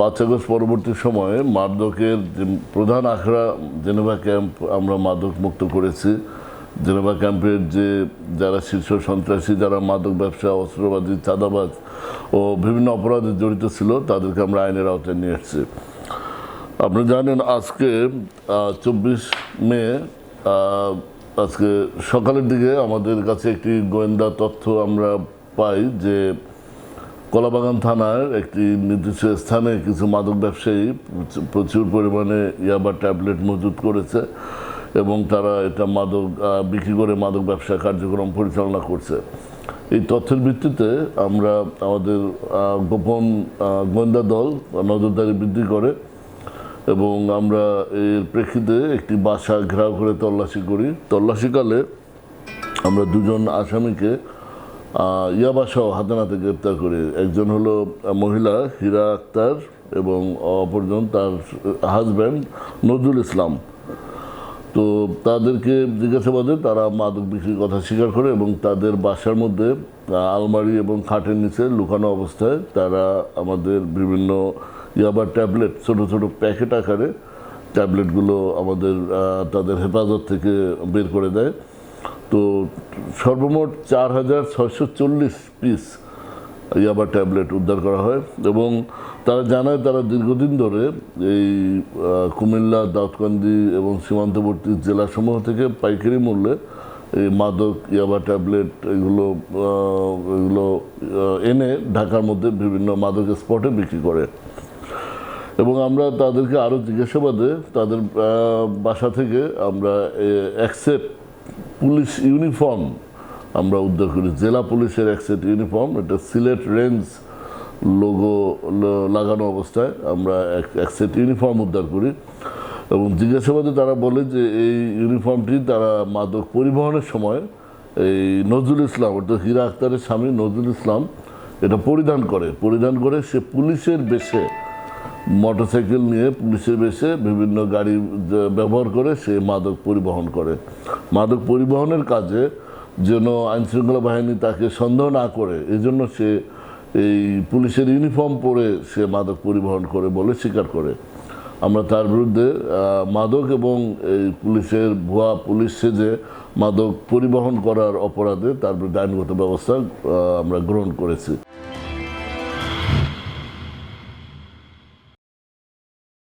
পাঁচ আগস্ট পরবর্তী সময়ে মাদকের প্রধান আখড়া জেনেভা ক্যাম্প আমরা মাদক মুক্ত করেছি। জেনেভা ক্যাম্পের যে যারা শীর্ষ সন্ত্রাসী, যারা মাদক ব্যবসা অস্ত্রবাদী চাঁদাবাজ ও বিভিন্ন অপরাধে জড়িত ছিল, তাদেরকে আমরা আইনের আওতায় নিয়ে এসেছি আপনি জানেন আজকে চব্বিশ মে আজকে সকালের দিকে আমাদের কাছে একটি গোয়েন্দা তথ্য আমরা পাই যে কলাবাগান থানার একটি নির্দিষ্ট স্থানে কিছু মাদক ব্যবসায়ী প্রচুর- পরিমাণে ইয়াবা ট্যাবলেট মজুত করেছে এবং তারা এটা মাদক বিক্রি করে মাদক ব্যবসা কার্যক্রম পরিচালনা করছে। এই তথ্যের ভিত্তিতে আমরা আমাদের গোপন গোয়েন্দা দল নজরদারি বৃদ্ধি করে এবং আমরা এর প্রেক্ষিতে একটি বাসা ঘেরাও করে তল্লাশি করি। তল্লাশিকালে আমরা দুজন আসামিকে ইয়াবাসহ হাতে নাতে গ্রেপ্তার করে একজন হলো মহিলা হীরা আক্তার এবং অপরজন তার হাজব্যান্ড নজরুল ইসলাম। তো তাদেরকে জিজ্ঞাসাবাদে তারা মাদক বিক্রির কথা স্বীকার করে এবং তাদের বাসার মধ্যে আলমারি এবং খাটের নিচে লুকানো অবস্থায় তারা আমাদের বিভিন্ন ইয়াবার ট্যাবলেট, ছোট ছোট প্যাকেট আকারে ট্যাবলেটগুলো আমাদের তাদের হেফাজত থেকে বের করে দেয়। তো সর্বমোট চার হাজার ছয়শো চল্লিশ পিস ইয়াবা ট্যাবলেট উদ্ধার করা হয় এবং তারা জানায় তারা দীর্ঘদিন ধরে এই কুমিল্লা, দাউদকান্দি এবং সীমান্তবর্তী জেলাসমূহ থেকে পাইকারি মূল্যে এই মাদক, ইয়াবা ট্যাবলেট এগুলো এগুলো এনে ঢাকার মধ্যে বিভিন্ন মাদক স্পটে বিক্রি করে। এবং আমরা তাদেরকে আরও জিজ্ঞাসাবাদে তাদের বাসা থেকে আমরা অ্যাকসেপ্ট পুলিশ ইউনিফর্ম, আমরা উদ্ধার করি। জেলা পুলিশের অ্যাকসেপ্ট ইউনিফর্ম, এটা সিলেট রেঞ্জ লোগো লাগানো অবস্থায় আমরা এক সেট ইউনিফর্ম উদ্ধার করি। এবং জিজ্ঞাসাবাদে তারা বলে যে এই ইউনিফর্মটি তারা মাদক পরিবহনের সময় এই নজরুল ইসলাম, অর্থাৎ হীরা আক্তারের স্বামী নজরুল ইসলাম, এটা পরিধান করে। পরিধান করে সে পুলিশের বেশে মোটরসাইকেল নিয়ে পুলিশের বেশে বিভিন্ন গাড়ি ব্যবহার করে সে মাদক পরিবহন করে। মাদক পরিবহনের কাজে যেন আইনশৃঙ্খলা বাহিনী তাকে সন্দেহ না করে, এজন্য সে এই পুলিশের ইউনিফর্ম পরে সে মাদক পরিবহন করে বলে স্বীকার করে। আমরা তার বিরুদ্ধে মাদক এবং এই পুলিশের ভুয়া পুলিশ সেজে মাদক পরিবহন করার অপরাধে তার বিরুদ্ধে আইনগত ব্যবস্থা আমরা গ্রহণ করেছি।